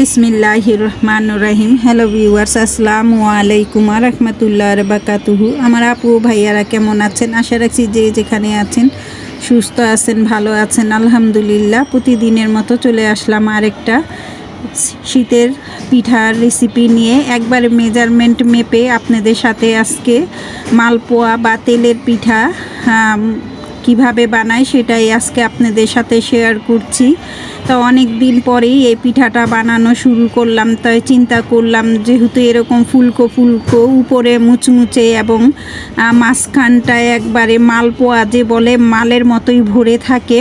বিসমিল্লাহ রহমান রাহিম hello viewers, আসসালামু আলাইকুম রহমতুল্লাহ বাকাতুহু আমার আপু ভাইয়ারা কেমন আছেন? আশা রাখছি যে যেখানে আছেন সুস্থ আছেন, ভালো আছেন। আলহামদুলিল্লাহ, প্রতিদিনের মতো চলে আসলাম আরেকটা শীতের পিঠার রেসিপি নিয়ে। একবার মেজারমেন্ট মেপে আপনাদের সাথে আজকে মালপোয়া বা তেলের পিঠা কীভাবে বানাই সেটাই আজকে আপনাদের সাথে শেয়ার করছি। তো অনেক দিন পরেই এই পিঠাটা বানানো শুরু করলাম, তাই চিন্তা করলাম যেহেতু এরকম ফুলকো ফুলকো, উপরে মুচমুচে এবং মাঝখানটায় একবারে মালপোয়া যে বলে মালের মতোই ভরে থাকে,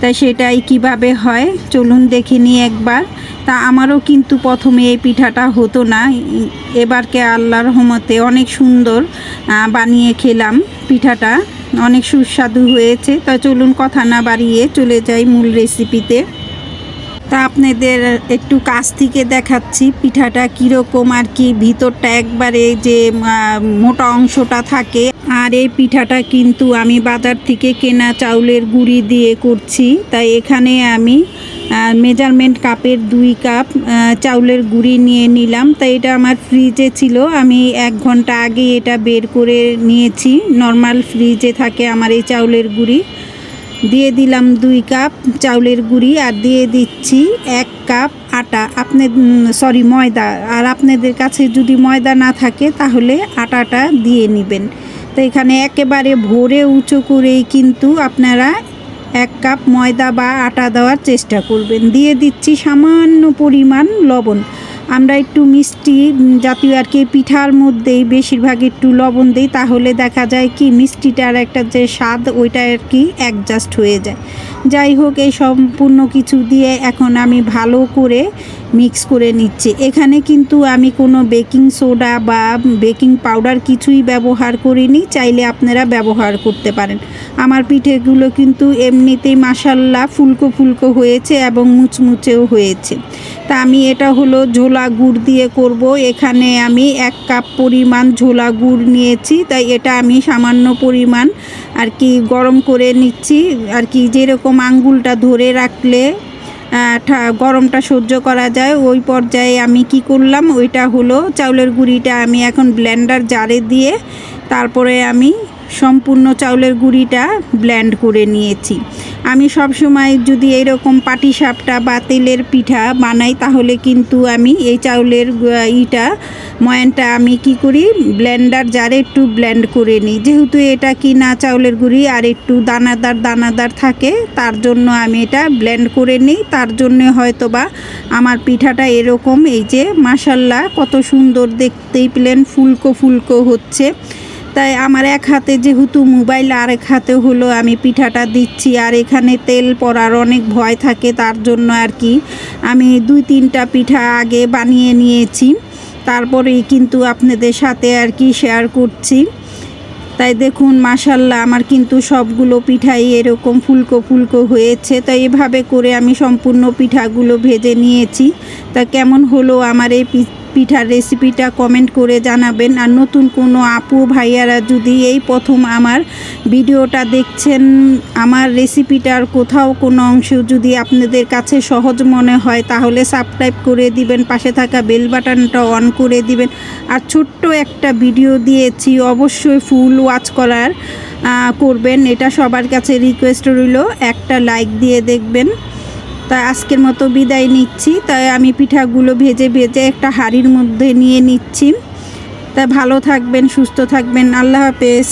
তাই সেটাই কীভাবে হয়, চলুন দেখে নিই একবার। তা আমারও কিন্তু প্রথমে এই পিঠাটা হতো না। এবারকে আল্লাহর রহমতে অনেক সুন্দর বানিয়ে খেলাম পিঠাটা। অনেক সুস্বাদু হয়েছে। তা চলুন কথা না বাড়িয়ে চলে যাই মূল রেসিপিতে। তা আপনাদের একটু কাছ থেকে দেখাচ্ছি পিঠাটা কীরকম আর কি। ভিতরটা একবারে যে মোটা অংশটা থাকে। আর এই পিঠাটা কিন্তু আমি বাজার থেকে কেনা চাউলের গুঁড়ি দিয়ে করছি। তাই এখানে আমি মেজারমেন্ট কাপের দুই কাপ চাউলের গুঁড়ি নিয়ে নিলাম। তাই এটা আমার ফ্রিজে ছিল। আমি এক ঘণ্টা আগে এটা বের করে নিয়েছি। নর্মাল ফ্রিজে থাকে আমার এই চাউলের গুঁড়ি। দিয়ে দিলাম দুই কাপ চাউলের গুঁড়ি আর দিয়ে দিচ্ছি এক কাপ আটা। আপনি সরি ময়দা। আর আপনাদের কাছে যদি ময়দা না থাকে, তাহলে আটাটা দিয়ে নেবেন। তো এখানে একেবারে ভোরে উঁচু করেই কিন্তু আপনারা এক কাপ ময়দা বা আটা দেওয়ার চেষ্টা করবেন। দিয়ে দিচ্ছি সামান্য পরিমাণ লবণ। আমরা একটু মিষ্টি জাতীয় আর কি পিঠার মধ্যেই বেশিরভাগ একটু লবণ দিই, তাহলে দেখা যায় কি মিষ্টিটার একটা যে স্বাদ, ওইটা আর কি অ্যাডজাস্ট হয়ে যায়। যাই হোক, এই সম্পূর্ণ কিছু দিয়ে এখন আমি ভালো করে মিক্স করে নিচ্ছি। এখানে কিন্তু আমি কোনো বেকিং সোডা বা বেকিং পাউডার কিছুই ব্যবহার করিনি, চাইলে আপনারা ব্যবহার করতে পারেন। আমার পিঠেগুলো কিন্তু এমনিতেই মাসাল্লা ফুলকো ফুলকো হয়েছে এবং মুচমুচেও হয়েছে। তা আমি এটা হলো ঝোলা গুড় দিয়ে করব। এখানে আমি এক কাপ পরিমাণ ঝোলা গুড় নিয়েছি, তাই এটা আমি সামান্য পরিমাণ আর কি গরম করে নিচ্ছি। আর কি যেরকম আঙ্গুলটা ধরে রাখলে গরমটা সহ্য করা যায়, ওই পর্যায়ে আমি কি করলাম, ওইটা হলো চাউলের গুঁড়িটা আমি এখন ব্লেন্ডার জারে দিয়ে তারপরে আমি সম্পূর্ণ চাউলের গুঁড়িটা ব্ল্যান্ড করে নিয়েছি। আমি সব সময় যদি এরকম পাটিসাপটা বা তেলের পিঠা বানাই, তাহলে কিন্তু আমি এই চাউলের ইটা, ময়ানটা আমি কি করি, ব্লেন্ডার জারে একটু ব্লেন্ড করে নিই। যেহেতু এটা কি না চাউলের গুঁড়ি আর একটু দানাদার দানাদার থাকে, তার জন্য আমি এটা ব্লেন্ড করে নিই। তার জন্য হয়তো বা আমার পিঠাটা এরকম, এই যে মাসাল্লা কত সুন্দর দেখতেই পেলেন, ফুলকো ফুলকো হচ্ছে। তাই আমার এক হাতে যেহেতু মোবাইল আর এক হাতে হলো আমি পিঠাটা দিচ্ছি। আর এখানে তেল পড়ার অনেক ভয় থাকে, তার জন্য আর কি। আমি দুই তিনটা পিঠা আগে বানিয়ে নিয়েছি। তারপরেই কিন্তু আপনাদের সাথে আর কি শেয়ার করছি। তাই দেখুন মাসাল্লাহ আমার কিন্তু সবগুলো পিঠাই এরকম ফুলকো ফুলকো হয়েছে। তাই এভাবে করে আমি সম্পূর্ণ পিঠাগুলো ভেজে নিয়েছি। তা কেমন হলো আমার এই পিঠার রেসিপিটা কমেন্ট করে জানাবেন। আর নতুন কোনো আপু, ভাইয়ারা যদি এই প্রথম আমার ভিডিওটা দেখছেন, আমার রেসিপিটার কোথাও কোনো অংশ যদি আপনাদের কাছে সহজ মনে হয়, তাহলে সাবস্ক্রাইব করে দিবেন, পাশে থাকা বেল বাটনটা অন করে দিবেন। আর ছোট্ট একটা ভিডিও দিয়েছি, অবশ্যই ফুল ওয়াচ করার করবেন। এটা সবার কাছে রিকোয়েস্ট রইল, একটা লাইক দিয়ে দেখবেন। তাই আজকের মতো বিদায় নিচ্ছি। তাই আমি পিঠাগুলো ভেজে ভেজে একটা হাড়ির মধ্যে নিয়ে নিচ্ছি। তাই ভালো থাকবেন, সুস্থ থাকবেন। আল্লাহ হাফেজ।